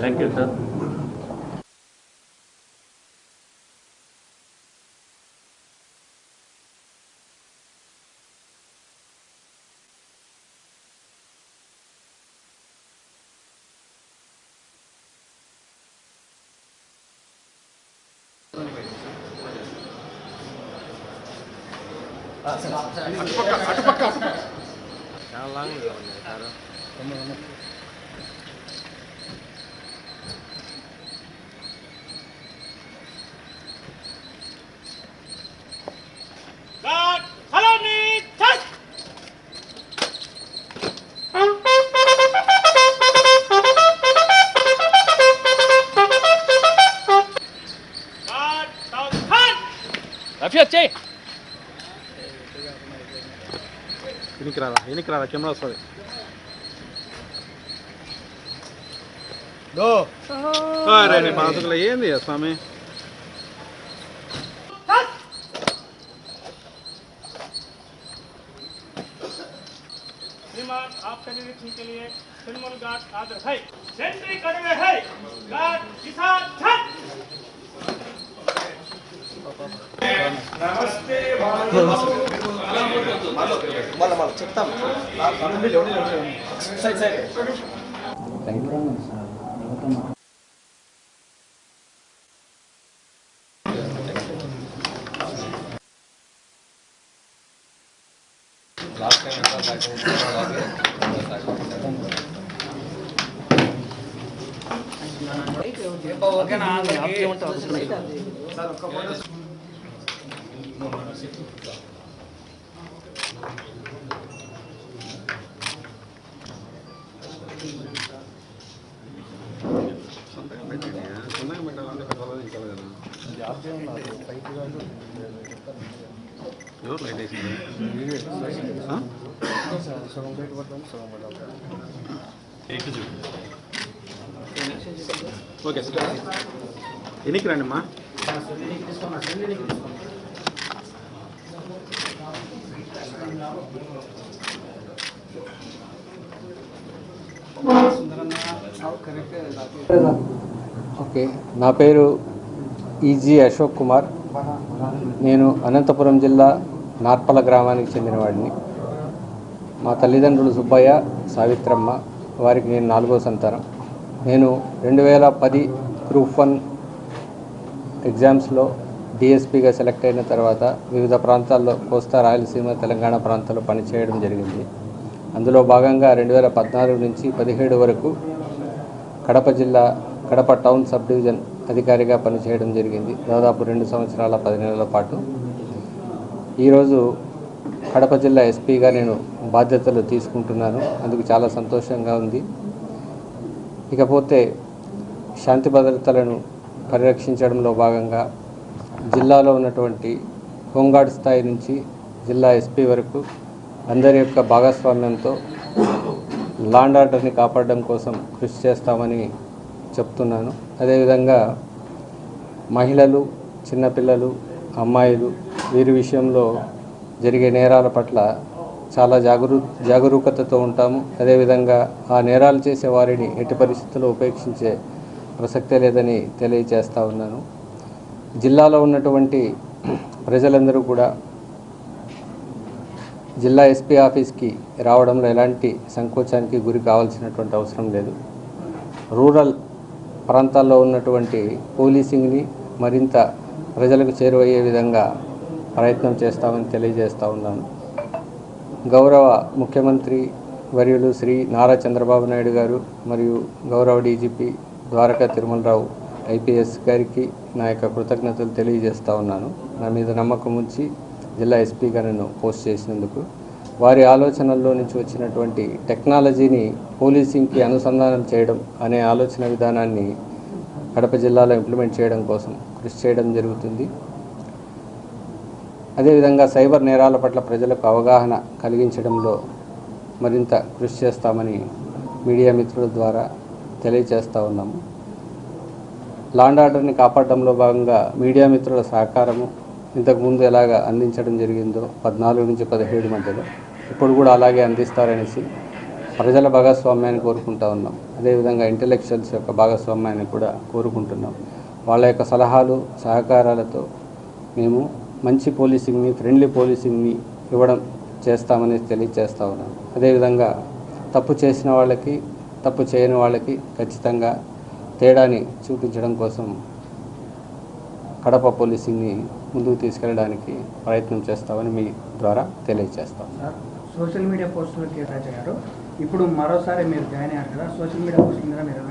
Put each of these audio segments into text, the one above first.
Thank you sir చాలా long ఉన్నాయి sir Rafi వచ్చేయ్ వెనక్కి రాదా వెనక్కి రాదా కెమెరా వస్తుంది అరే నీ బాధకులు ఏంది స్వామి श्रीमान आपका निरीक्षण के लिए तृणमूल गार्ड आदर है सेंट्री कड़वे है गार्ड किसान छत చిన్నగా పెట్టాలంటే పెట్టాలని ఇంకా కదా ఎవరు లైట్ వేసింది ఆ? ఓకే సార్ ఎన్నికి రండి అమ్మా ఓకే నా పేరు ఈజీ అశోక్ కుమార్. నేను అనంతపురం జిల్లా నార్పల గ్రామానికి చెందినవాడిని. మా తల్లిదండ్రులు సుబ్బయ్య సావిత్రమ్మ వారికి నేను నాలుగో సంతానం. నేను రెండు వేల పది గ్రూప్ వన్ ఎగ్జామ్స్లో డిఎస్పీగా సెలెక్ట్ అయిన తర్వాత వివిధ ప్రాంతాల్లో కోస్తా రాయలసీమ తెలంగాణ ప్రాంతాల్లో పనిచేయడం జరిగింది. అందులో భాగంగా రెండు వేల పద్నాలుగు నుంచి పదిహేడు వరకు కడప జిల్లా కడప టౌన్ సబ్ డివిజన్ అధికారిగా పనిచేయడం జరిగింది. దాదాపు రెండు సంవత్సరాల పది నెలల పాటు. ఈరోజు కడప జిల్లా ఎస్పీగా నేను బాధ్యతలు తీసుకుంటున్నాను. అందుకు చాలా సంతోషంగా ఉంది. ఇకపోతే శాంతి భద్రతలను పరిరక్షించడంలో భాగంగా జిల్లాలో ఉన్నటువంటి హోంగార్డ్ స్థాయి నుంచి జిల్లా ఎస్పీ వరకు అందరి యొక్క భాగస్వామ్యంతో లాండ్ ఆర్డర్ని కాపాడడం కోసం కృషి చేస్తామని చెప్తున్నాను. అదేవిధంగా మహిళలు చిన్నపిల్లలు అమ్మాయిలు వీరి విషయంలో జరిగే నేరాల పట్ల చాలా జాగరూ జాగరూకతతో ఉంటాము. అదేవిధంగా ఆ నేరాలు చేసే వారిని ఎట్టి పరిస్థితుల్లో ఉపేక్షించే ప్రసక్తే లేదని తెలియజేస్తా ఉన్నాను. జిల్లాలో ఉన్నటువంటి ప్రజలందరూ కూడా జిల్లా ఎస్పీ ఆఫీస్కి రావడంలో ఎలాంటి సంకోచానికి గురి కావాల్సినటువంటి అవసరం లేదు. రూరల్ ప్రాంతాల్లో ఉన్నటువంటి పోలీసింగ్ని మరింత ప్రజలకు చేరువయ్యే విధంగా ప్రయత్నం చేస్తామని తెలియజేస్తూ ఉన్నాను. గౌరవ ముఖ్యమంత్రి వర్యులు శ్రీ నారా చంద్రబాబు నాయుడు గారు మరియు గౌరవ డీజీపీ ద్వారకా తిరుమలరావు ఐపీఎస్ గారికి నా యొక్క కృతజ్ఞతలు తెలియజేస్తూ ఉన్నాను. నా మీద నమ్మకం ఉంచి జిల్లా ఎస్పీగా నన్ను పోస్ట్ చేసినందుకు వారి ఆలోచనల్లో నుంచి వచ్చినటువంటి టెక్నాలజీని పోలీసింగ్కి అనుసంధానం చేయడం అనే ఆలోచన విధానాన్ని కడప జిల్లాలో ఇంప్లిమెంట్ చేయడం కోసం కృషి చేయడం జరుగుతుంది. అదేవిధంగా సైబర్ నేరాల పట్ల ప్రజలకు అవగాహన కలిగించడంలో మరింత కృషి చేస్తామని మీడియా మిత్రుల ద్వారా తెలియజేస్తూ ఉన్నాము. లాండ్ ఆర్డర్ని కాపాడడంలో భాగంగా మీడియా మిత్రుల సహకారము ఇంతకుముందు ఎలాగ అందించడం జరిగిందో పద్నాలుగు నుంచి పదిహేడు మధ్యలో ఇప్పుడు కూడా అలాగే అందిస్తారనేసి ప్రజల భాగస్వామ్యాన్ని కోరుకుంటా ఉన్నాం. అదేవిధంగా ఇంటలెక్చువల్స్ యొక్క భాగస్వామ్యాన్ని కూడా కోరుకుంటున్నాం. వాళ్ళ యొక్క సలహాలు సహకారాలతో మేము మంచి పోలీసింగ్ని ఫ్రెండ్లీ పోలీసింగ్ని ఇవ్వడం చేస్తామని తెలియజేస్తా ఉన్నాం. అదేవిధంగా తప్పు చేసిన వాళ్ళకి తప్పు చేయని వాళ్ళకి ఖచ్చితంగా తేడాని చూపించడం కోసం కడప పోలీసింగ్ని ముందుకు తీసుకెళ్ళడానికి ప్రయత్నం చేస్తామని మీ ద్వారా తెలియజేస్తాం. సోషల్ మీడియా పోస్టులు గారు ఇప్పుడు మరోసారి మీరు జాయిన్ అయ్యారు కదా సోషల్ మీడియా పోస్టుల మీద మీరు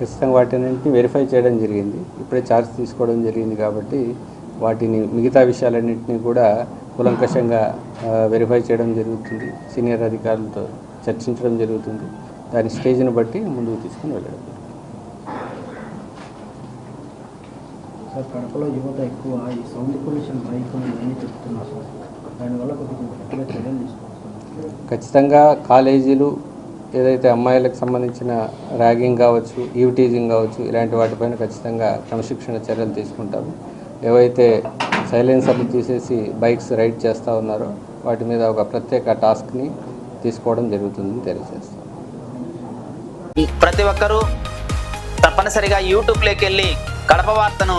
ఖచ్చితంగా వాటిని వెరిఫై చేయడం జరిగింది. ఇప్పుడే ఛార్జ్ తీసుకోవడం జరిగింది కాబట్టి వాటిని మిగతా విషయాలన్నింటినీ కూడా కులంకషంగా వెరిఫై చేయడం జరుగుతుంది. సీనియర్ అధికారులతో చర్చించడం జరుగుతుంది. దాని స్టేజ్ని బట్టి ముందుకు తీసుకుని వెళ్ళడం సార్ కడపలో యువత ఎక్కువ ఈ సౌండ్ పొల్యూషన్ బైక్ అని చెప్తున్నారు సార్. దానివల్ల గట్టిగా చర్యలు ఖచ్చితంగా కాలేజీలు ఏదైతే అమ్మాయిలకు సంబంధించిన ర్యాగింగ్ కావచ్చు ఈవ్టీజింగ్ కావచ్చు ఇలాంటి వాటిపైన ఖచ్చితంగా క్రమశిక్షణ చర్యలు తీసుకుంటాము. ఏవైతే సైలెన్సర్లు తీసేసి బైక్స్ రైడ్ చేస్తూ ఉన్నారో వాటి మీద ఒక ప్రత్యేక టాస్క్ని తీసుకోవడం జరుగుతుందని తెలియజేస్తాం. ప్రతి ఒక్కరూ తప్పనిసరిగా యూట్యూబ్లోకి వెళ్ళి కడప వార్తను